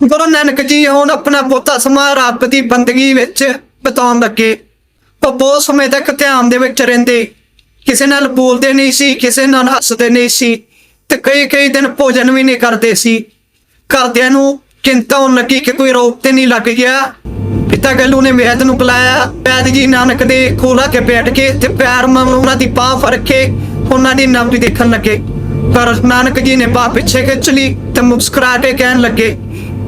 ਗੁਰੂ ਨਾਨਕ ਜੀ ਹੁਣ ਆਪਣਾ ਬਹੁਤਾ ਸਮਾਂ ਰੱਬ ਦੀ ਬੰਦਗੀ ਵਿੱਚ ਬਿਤਾਉਣ ਲੱਗੇ। ਉਹ ਬਹੁਤ ਸਮੇਂ ਤੱਕ ਧਿਆਨ ਦੇ ਵਿੱਚ ਰਹਿੰਦੇ। ਕਿਸੇ ਨਾਲ ਬੋਲਦੇ ਨਹੀਂ ਸੀ, ਕਿਸੇ ਨਾਲ ਹੱਸਦੇ ਨਹੀਂ ਸੀ ਤੇ ਕਈ ਕਈ ਦਿਨ ਭੋਜਨ ਵੀ ਨਹੀਂ ਕਰਦੇ ਸੀ। ਘਰਦਿਆਂ ਨੂੰ ਚਿੰਤਾ ਹੋਣ ਲੱਗੀ ਕਿ ਕੋਈ ਰੋਗ ਤੇ ਨਹੀਂ ਲੱਗ ਗਿਆ। ਪਿਤਾ ਗੱਲੂ ਨੇ ਵੈਦ ਨੂੰ ਬੁਲਾਇਆ। ਵੈਦ ਜੀ ਨਾਨਕ ਦੇ ਖੋਲਾ ਕੇ ਬੈਠ ਕੇ ਤੇ ਪਿਆਰ ਨਾਲ ਉਹਨਾਂ ਦੀ ਬਾਹ ਫੜ ਕੇ ਉਹਨਾਂ ਦੀ ਨਵਰੀ ਦੇਖਣ ਲੱਗੇ। ਪਰ ਨਾਨਕ ਜੀ ਨੇ ਬਾਹ ਪਿੱਛੇ ਖਿੱਚ ਲਈ ਤੇ ਮੁਸਕਰਾ ਕੇ ਕਹਿਣ ਲੱਗੇ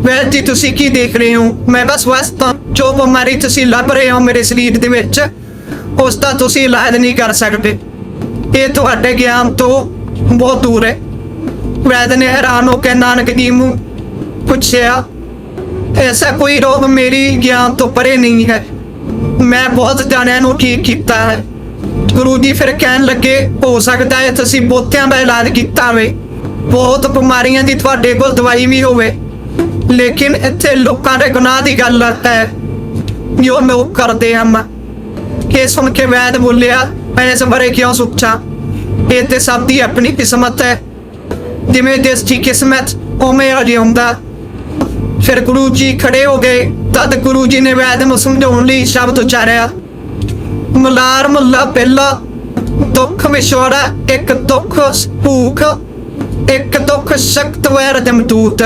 ਵੈਦ ਜੀ ਤੁਸੀਂ ਕੀ ਦੇਖ ਰਹੇ ਹੋ? ਮੈਂ ਬਸ ਹਾਂ ਜੋ ਬਿਮਾਰੀ ਤੁਸੀਂ ਲੱਭ ਰਹੇ ਹੋ ਮੇਰੇ ਸਰੀਰ ਦੇ ਵਿੱਚ, ਉਸ ਦਾ ਤੁਸੀਂ ਇਲਾਜ ਨਹੀਂ ਕਰ ਸਕਦੇ। ਇਹ ਤੁਹਾਡੇ ਗਿਆਨ ਤੋਂ ਬਹੁਤ ਦੂਰ ਹੈ। ਵੈਦ ਨੇ ਹੈਰਾਨ ਹੋ ਕੇ ਨਾਨਕ ਜੀ ਨੂੰ ਪੁੱਛਿਆ, ਐਸਾ ਕੋਈ ਰੋਗ ਮੇਰੀ ਗਿਆਨ ਤੋਂ ਪਰੇ ਨਹੀਂ ਹੈ। ਮੈਂ ਬਹੁਤ ਜਾਣਿਆਂ ਨੂੰ ਠੀਕ ਕੀਤਾ ਹੈ। ਗੁਰੂ ਜੀ ਫਿਰ ਕਹਿਣ ਲੱਗੇ, ਹੋ ਸਕਦਾ ਹੈ ਤੁਸੀਂ ਬਹੁਤਿਆਂ ਦਾ ਇਲਾਜ ਕੀਤਾ ਹੋਵੇ। ਬਹੁਤ ਬਿਮਾਰੀਆਂ ਦੀ ਤੁਹਾਡੇ ਕੋਲ ਦਵਾਈ ਵੀ ਹੋਵੇ। ਲੇਕਿਨ ਇੱਥੇ ਲੋਕਾਂ ਦੇ ਗੁਨਾਹ ਦੀ ਗੱਲ ਹੈ। ਜੋ ਲੋਕ ਕਰਦੇ ਹਨ ਇਹ ਸੁਣ ਕੇ ਵੈਦ ਬੋਲਿਆ, ਮੈਂ ਇਸ ਬਾਰੇ ਕਿਉਂ ਸੋਚਾਂ? ਇਹ ਤੇ ਸਭ ਦੀ ਆਪਣੀ ਕਿਸਮਤ ਹੈ। ਜਿਵੇਂ ਜਿਸ ਦੀ ਕਿਸਮਤ, ਉਵੇਂ ਆ ਹੁੰਦਾ। ਫਿਰ ਗੁਰੂ ਜੀ ਖੜੇ ਹੋ ਗਏ। ਤਦ ਗੁਰੂ ਜੀ ਨੇ ਵੈਦ ਨੂੰ ਸਮਝਾਉਣ ਲਈ ਸ਼ਬਦ ਉਚਾਰਿਆ, ਮਲਾਰ ਮੁੱਲਾ ਪਹਿਲਾ, ਦੁੱਖ ਵਿਛੋੜਾ ਇੱਕ ਦੁੱਖ ਭੂਖ, ਇੱਕ ਦੁੱਖ ਸ਼ਕਤ ਵੈਰ ਦਮਦੂਤ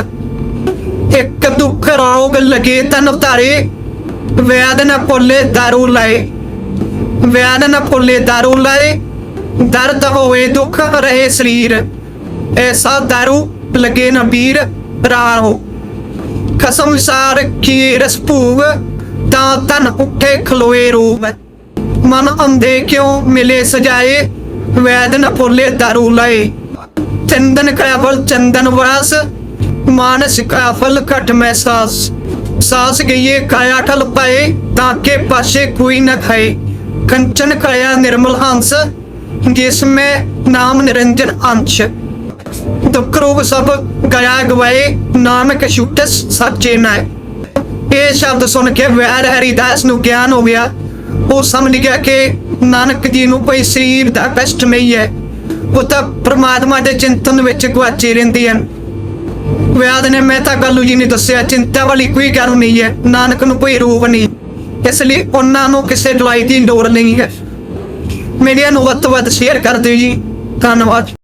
ਇੱਕ ਦੁੱਖ ਰੋਗ ਲਗੇ ਤਨ ਧਾਰੇ। ਵੈਦ ਨਾ ਭੁੱਲੇ ਦਾਰੂ ਲਾਏ। ਵੈਦ ਨਾ ਭੁੱਲੇ ਦਾਰੂ ਲਾਏ। ਦਰਦ ਹੋਵੇ ਦੁੱਖ ਰਹੇ ਸਰੀਰ। ਐਸਾ ਦਾਰੂ ਲਗੇ ਨਾ ਰਾਹੋ। ਖਸਮ ਸਾਰ ਕੀ ਰਸ ਭੂਗ ਤਾਂ ਤਨ ਉੱਠੇ ਖਲੋਏ ਰੂਪ ਮਨ ਅੰਧੇ ਕਿਉਂ ਮਿਲੇ ਸਜਾਏ? ਵੈਦ ਨ ਦਾਰੂ ਲਏ। ਚੰਦਨ ਕਾ ਚੰਦਨ ਵਾਸ। ਮਾਨਸ ਕਾ ਫਲ ਘਟ ਮੈਂ ਸਾਸ। ਸਾਸ ਗਈਏ ਕਾਇਆ ਠਲ ਪਾਏ, ਤਾਂ ਕੇ ਪਾਸੇ ਕੋਈ ਨਾ ਖਾਏ। ਕੰਚਨ ਕਾਇਆ ਨਿਰਮਲ ਹੰਸ, ਜਿਸ ਮੈਂ ਨਾਮ ਨਿਰੰਜਨ ਅੰਸ਼। ਦੁੱਖ ਰੋਗ ਸਭ ਗਿਆ ਗਵਾਏ, ਨਾਨਕ ਛੁਟਸ ਸੱਚੇ ਨਾ ਇਹ ਸ਼ਬਦ ਸੁਣ ਕੇ ਵੈਰ ਹਰੀਦਾਸ ਨੂੰ ਗਿਆਨ ਹੋ ਗਿਆ। ਉਹ ਸਮਝ ਗਿਆ ਕਿ ਨਾਨਕ ਜੀ ਨੂੰ ਕੋਈ ਸਰੀਰ ਦਾ ਕਸ਼ਟ ਨਹੀਂ ਹੈ। ਉਹ ਤਾਂ ਪ੍ਰਮਾਤਮਾ ਦੇ ਚਿੰਤਨ ਵਿੱਚ ਗੁਆਚੇ ਰਹਿੰਦੇ ਹਨ। ਵਿਆਦ ਨੇ ਮਹਿਤਾ ਗੱਲੂ ਜੀ ਨੇ ਦੱਸਿਆ, ਚਿੰਤਾ ਵਾਲੀ ਕੋਈ ਗੱਲ ਨਹੀਂ ਹੈ, ਨਾਨਕ ਨੂੰ ਕੋਈ ਰੂਪ ਨਹੀਂ। ਇਸ ਲਈ ਉਹਨਾਂ ਨੂੰ ਕਿਸੇ ਦਵਾਈ ਦੀ ਲੋੜ ਨਹੀਂ ਹੈ। ਮੀਡੀਆ ਨੂੰ ਵੱਧ ਤੋਂ ਵੱਧ ਸ਼ੇਅਰ ਕਰ ਦਿਓ ਜੀ। ਧੰਨਵਾਦ।